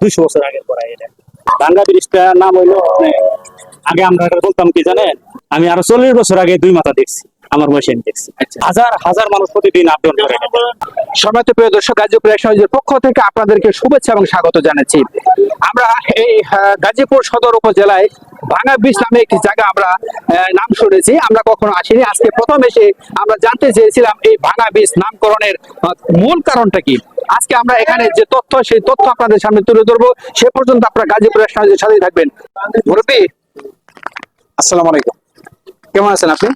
দুইশো বছর আগের পড়া এটা ভাঙ্গা ব্রিজটার নাম হইল মানে, আগে আমরা এটা বলতাম কি জানেন? আমি আরও চল্লিশ বছর আগে দুই মাথা দেখছি আমার বয়সে আমি দেখছি। হাজার হাজার মানুষ প্রতিদিন আপডাউন করে। সম্মানিত প্রিয় দর্শক গাজীপুর এক্সচেঞ্জের পক্ষ থেকে আপনাদেরকে শুভেচ্ছা এবং স্বাগত জানাচ্ছি। আমরা এই গাজীপুর সদর উপজেলায় ভাঙা ব্রিজ নামে একটি জায়গা আমরা নাম শুনেছি। আমরা কখনো আসিনি। আজকে প্রথম এসে আমরা জানতে চেয়েছিলাম এই ভাঙা ব্রিজ নামকরণের মূল কারণটা কি? আজকে আমরা এখানে যে তথ্য সেই তথ্য আপনাদের সামনে তুলে ধরবো। সে পর্যন্ত আপনারা গাজীপুর এক্সচেঞ্জের সাথেই থাকবেন। মুরব্বী আসসালামু আলাইকুম। কেমন আছেন আপনি?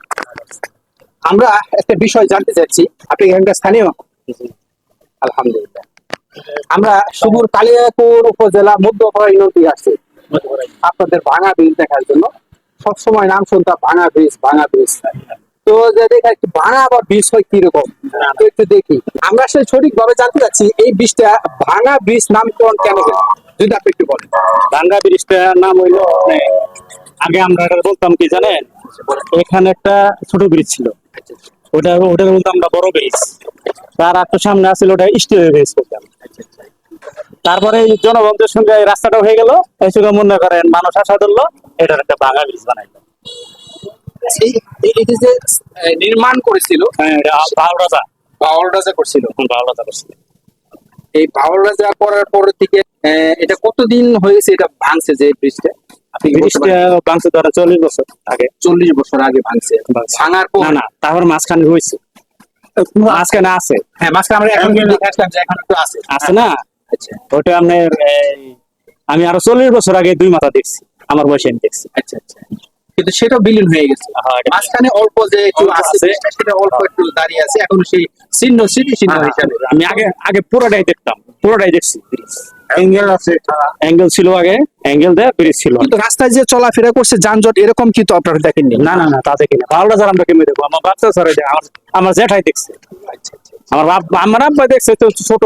আমরা একটা বিষয় জানতে চাচ্ছি। আপনি এখানকার স্থানীয়? আলহামদুলিল্লাহ। আমরা সুদূর কালিয়াপুর উপজেলা মধ্যপাড়া ইউনিটি আসছি আপনাদের ভাঙা ব্রিজ দেখার জন্য। সবসময় নাম শুনতাম ভাঙা ব্রিজ ভাঙা ব্রিজ তো দেখা একটু ভাঙা বা ব্রিজ হয় কীরকম? একটু দেখি। আমরা আসলে সঠিক ভাবে জানতে চাচ্ছি এই ব্রিজটা ভাঙা ব্রিজ নামকরণ কেন যদি আপনি একটু বলেন। ভাঙ্গা ব্রিজটার নাম হইল মানে, আগে আমরা এটা বলতাম কি জানেন? এখানে একটা ছোট ব্রিজ ছিল। ওটা ওটা বলতাম আমরা বড় ব্রিজ তার একটু সামনে আছিল ওটা স্টিলের ব্রিজ বলতাম। তারপরে জনগণদের সঙ্গে রাস্তাটা হয়ে গেল। এই সঙ্গে মনে করেন মানুষ আশা ধরলো এটার একটা ভাঙা ব্রিজ বানাইলো। এটি যে নির্মাণ করেছিল হ্যাঁ এটা বাউল রাজা। বাউল রাজা করছিল। বাউল রাজা করছিল। এই বাউল রাজা করার পর থেকে এটা কতদিন হয়েছে এটা ভাঙছে যে ব্রিজটা? চল্লিশ বছর আগে। চল্লিশ বছর আগে ভাঙছে। ভাঙছে। ভাঙার পর? না না তারপর মাঝখানে হয়েছে। মাঝখানে আছে। হ্যাঁ মাঝখানে আমরা এখন কিন্তু দেখে আসলাম যে এখন একটু আছে। আছে না? আচ্ছা। ওটা আমি আরও চল্লিশ বছর আগে দুই মাথা দেখছি আমার বয়সে আমি দেখছি। আচ্ছা আচ্ছা। কিন্তু সেটাও বিলীন হয়ে গেছে। হ্যাঁ, মাঝখানে অল্প যে একটু আছে। সেটা অল্প একটু দাঁড়িয়ে আছে। এখন সেই চিহ্ন স্মৃতি চিহ্ন হিসাবে। আমি আগে আগে পুরোটাই দেখতাম। পুরোটাই দেখছি অ্যাঙ্গেল আছে। অ্যাঙ্গেল ছিল আগে অ্যাঙ্গেল দেয় ব্রিজ ছিল। কিন্তু রাস্তায় যে চলাফেরা করছে যানজট এরকম কিন্তু আপনারা দেখেননি? না না না তা দেখি না ভালো যার আমরা কেমনি দেখব? আমার বাচ্চা স্যার আমার আমার জেঠাই দেখছে। আমার বাপ আমার আব্বা দেখছে তো ছোট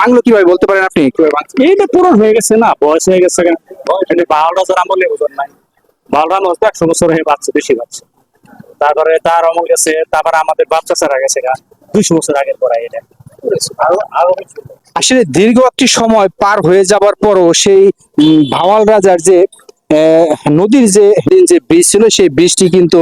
বাংলো কীভাবে বলতে পারেন আপনি? এইটা পুরো হয়ে গেছে না বয়স হয়ে গেছে বারোটা যার আমলে ওজন নাই। বারোটা হচ্ছে একশো বছর হয়ে বাচ্চা বেশি বাচ্চা। তারপরে তার অমল গেছে তারপরে আমাদের বাচ্চা ছাড়া গেছে না দুইশো বছর আগের পড়া এটা আরও আরও কিছু। আসলে দীর্ঘ একটি সময় পার হয়ে যাবার পরও সেই ভাওয়াল রাজার যে নদীর যে যে ব্রিজ ছিল সেই ব্রিজটি কিন্তু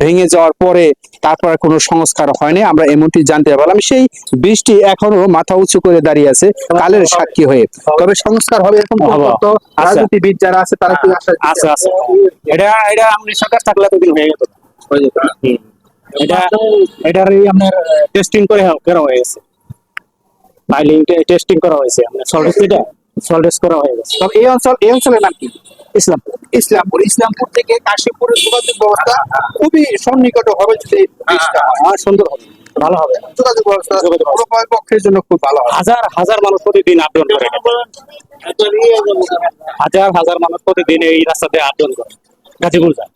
ভেঙে যাওয়ার পরে তারপর কোনো সংস্কার হয়নি। আমরা এমনটি জানতে পারলাম। সেই ব্রিজটি এখনও মাথা উঁচু করে দাঁড়িয়ে আছে কালের সাক্ষী হয়ে। তবে সংস্কার হবে এরকম তো আচ্ছা। রাজনীতিবিদ যারা আছে তারা কি আছে আছে এটা এটা আপনি সরকার থাকলে তো হয়ে যেত হয়ে? এটা এটার আপনার টেস্টিং করে করা হয়েছে ফাইলিং টেস্টিং করা হয়েছে। আপনার সল্ট এটা সল্ট করা হয়ে গেছে। তবে এই অঞ্চল এই অঞ্চলের নাম কি? ইসলাম ইসলামপুর ইসলামপুর থেকে কাশীপুরের যোগাযোগ ব্যবস্থা খুবই সন্নিকট হবে যদি ব্রিজটা হয়। আমার সুন্দর হবে ভালো হবে। যোগাযোগ ব্যবস্থা উভয় পক্ষের জন্য খুব ভালো হবে। হাজার হাজার মানুষ প্রতিদিন করে হাজার হাজার মানুষ প্রতিদিন এই রাস্তাতে আপডাউন করে। গাজীপুর যায়।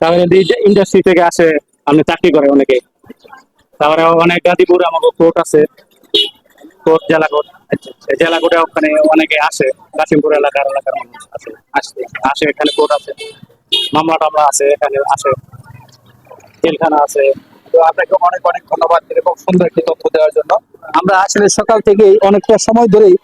তারপরে ইন্ডাস্ট্রি থেকে আসে আপনি চাকরি করে অনেকে। তারপরে অনেক গাজীপুর আমাকে কোর্ট আছে। কোর্ট জেলা কোর্ট এই ওখানে অনেকে আসে, কাশিমপুর এলাকার এলাকার মানুষ আসে আসে আসে, এখানে কোর্ট আছে, মামলা টামলা আছে, এখানে আসে, জেলখানা আছে। তো আপনাকে অনেক অনেক ধন্যবাদ এরকম সুন্দর একটি তথ্য দেওয়ার জন্য। আমরা আসলে সকাল থেকেই অনেকটা সময় ধরেই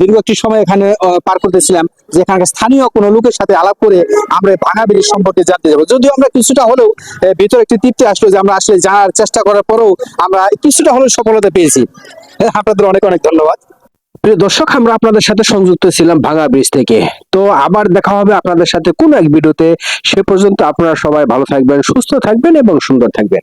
দীর্ঘ একটি সময় এখানে পার করতেছিলাম যে এখানকার স্থানীয় কোনো লোকের সাথে আলাপ করে আমরা এই ভাঙা সম্পর্কে জানতে যাব। যদিও আমরা কিছুটা হলেও ভিতরে একটি তৃপ্তি আসলো যে আমরা আসলে জানার চেষ্টা করার পরেও আমরা কিছুটা হলেও সফলতা পেয়েছি। আপনাদের অনেক অনেক ধন্যবাদ। প্রিয় দর্শক, আমরা আপনাদের সাথে সংযুক্ত ছিলাম ভাঙা ব্রিজ থেকে। তো আবার দেখা হবে আপনাদের সাথে কোন এক ভিডিওতে সে পর্যন্ত আপনারা সবাই ভালো থাকবেন, সুস্থ থাকবেন এবং সুন্দর থাকবেন।